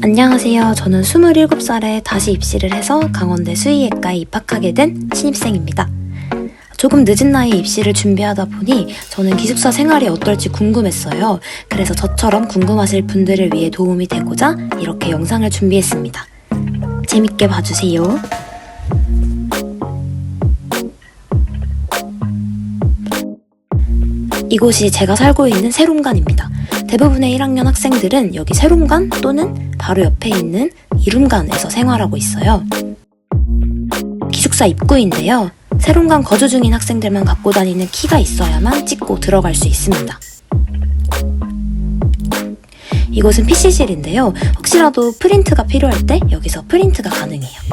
안녕하세요. 저는 27살에 다시 입시를 해서 강원대 수의학과에 입학하게 된 신입생입니다. 조금 늦은 나이에 입시를 준비하다 보니 저는 기숙사 생활이 어떨지 궁금했어요. 그래서 저처럼 궁금하실 분들을 위해 도움이 되고자 이렇게 영상을 준비했습니다. 재밌게 봐주세요. 이곳이 제가 살고 있는 세롬관입니다. 대부분의 1학년 학생들은 여기 세롬관 또는 바로 옆에 있는 이룸관에서 생활하고 있어요. 기숙사 입구인데요. 세롬관 거주 중인 학생들만 갖고 다니는 키가 있어야만 찍고 들어갈 수 있습니다. 이곳은 PC실인데요. 혹시라도 프린트가 필요할 때 여기서 프린트가 가능해요.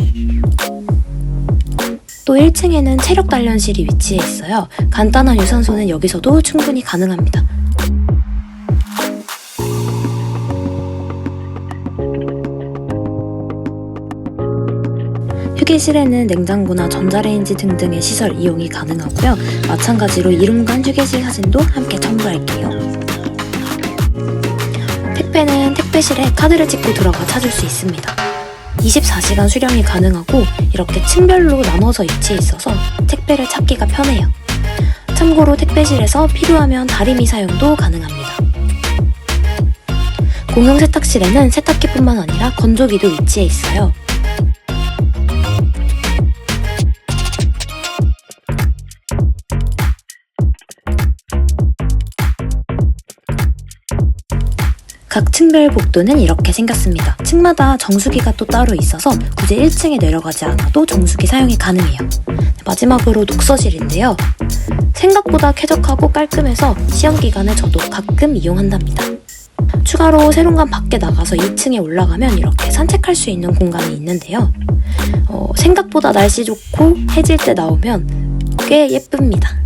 또 1층에는 체력 단련실이 위치해 있어요. 간단한 유산소는 여기서도 충분히 가능합니다. 휴게실에는 냉장고나 전자레인지 등등의 시설 이용이 가능하고요. 마찬가지로 이름간 휴게실 사진도 함께 첨부할게요. 택배는 택배실에 카드를 찍고 들어가 찾을 수 있습니다. 24시간 수령이 가능하고 이렇게 층별로 나눠서 위치해 있어서 택배를 찾기가 편해요. 참고로 택배실에서 필요하면 다리미 사용도 가능합니다. 공용 세탁실에는 세탁기뿐만 아니라 건조기도 위치해 있어요. 각 층별 복도는 이렇게 생겼습니다. 층마다 정수기가 또 따로 있어서 굳이 1층에 내려가지 않아도 정수기 사용이 가능해요. 마지막으로 독서실인데요. 생각보다 쾌적하고 깔끔해서 시험 기간에 저도 가끔 이용한답니다. 추가로 세론관 밖에 나가서 2층에 올라가면 이렇게 산책할 수 있는 공간이 있는데요. 어, 생각보다 날씨 좋고 해질 때 나오면 꽤 예쁩니다.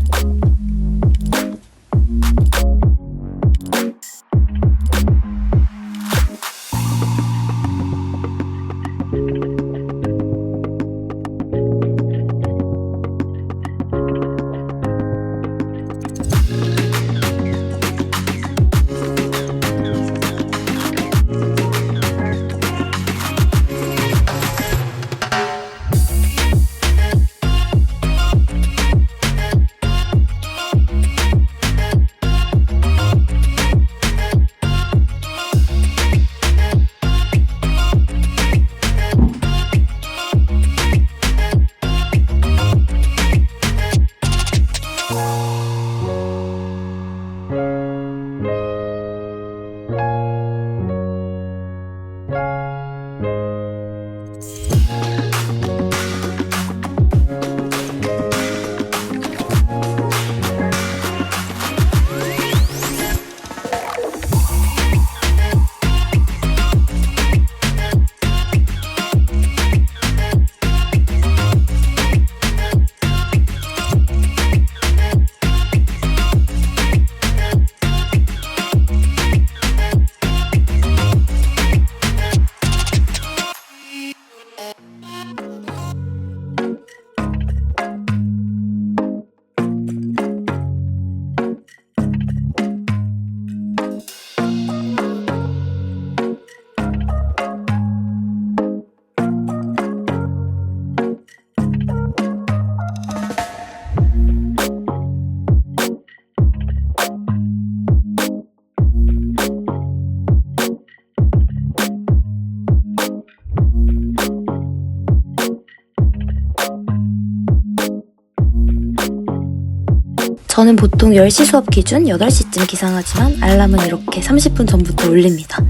저는 보통 10시 수업 기준 8시쯤 기상하지만 알람은 이렇게 30분 전부터 울립니다.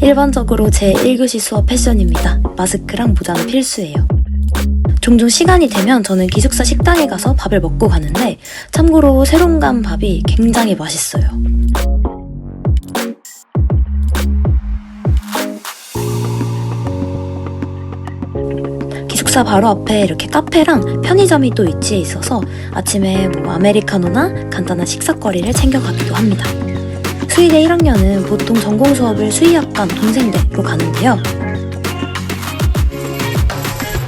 일반적으로 제 1교시 수업 패션입니다. 마스크랑 모자는 필수예요. 종종 시간이 되면 저는 기숙사 식당에 가서 밥을 먹고 가는데 참고로 새롬간 밥이 굉장히 맛있어요. 기숙사 바로 앞에 이렇게 카페랑 편의점이 또 위치해 있어서 아침에 뭐 아메리카노나 간단한 식사거리를 챙겨가기도 합니다. 수의대 1학년은 보통 전공 수업을 수의학과 동생대로 가는데요.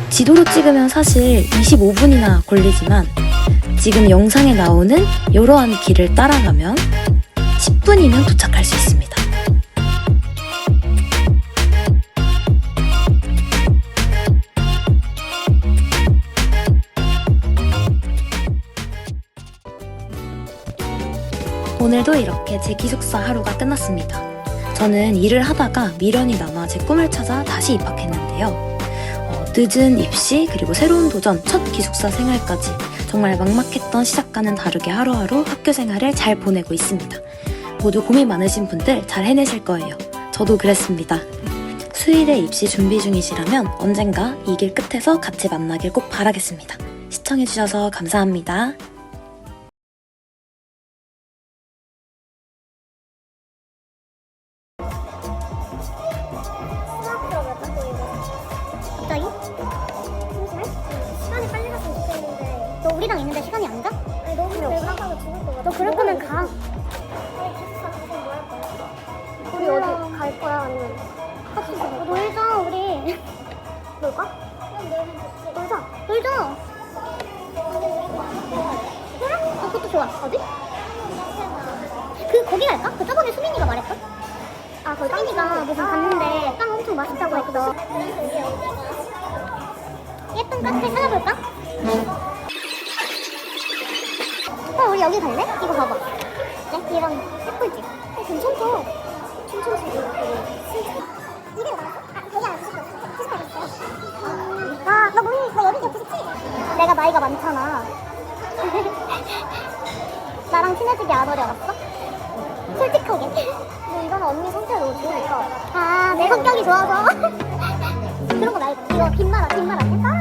지도로 찍으면 사실 25분이나 걸리지만 지금 영상에 나오는 이러한 길을 따라가면 10분이면 도착할 수 있습니다. 오늘도 이렇게 제 기숙사 하루가 끝났습니다. 저는 일을 하다가 미련이 남아 제 꿈을 찾아 다시 입학했는데요. 어, 늦은 입시 그리고 새로운 도전, 첫 기숙사 생활까지 정말 막막했던 시작과는 다르게 하루하루 학교 생활을 잘 보내고 있습니다. 모두 고민 많으신 분들 잘 해내실 거예요. 저도 그랬습니다. 수의대 입시 준비 중이시라면 언젠가 이 길 끝에서 같이 만나길 꼭 바라겠습니다. 시청해주셔서 감사합니다. 있는데 시간이 안 가? 아니 너무 배고파서 죽을 것 같아 너 그럴 거면 가 아니 기숙사 가서 뭐할 거야? 우리 어디 갈 거야 아니면 같이 가 놀자 우리 놀까? 그럼 좋지 놀자 놀자 그래? 어, 그것도 좋아 어디? 그 거기 갈까? 그 저번에 수민이가 말했던? 아, 거기 수민이가 무슨 갔는데 빵 엄청 맛있다고 했어. 예쁜 카페 찾아볼까? 여기 갈래? 이거 봐봐. 네? 이런 예쁘지? 어, 괜찮다. 춘천시. 이름 나왔어? 아. 아, 너 뭐니? 너 여기 옆에 있지? 내가 나이가 많잖아. 나랑 친해지기 안 어려웠어? 솔직하게. 근데 이건 언니 성격이 좋으니까. 아, 내 성격이 좋아서. 그런 거 말고. 이거 빈말아, 빈말 아니야?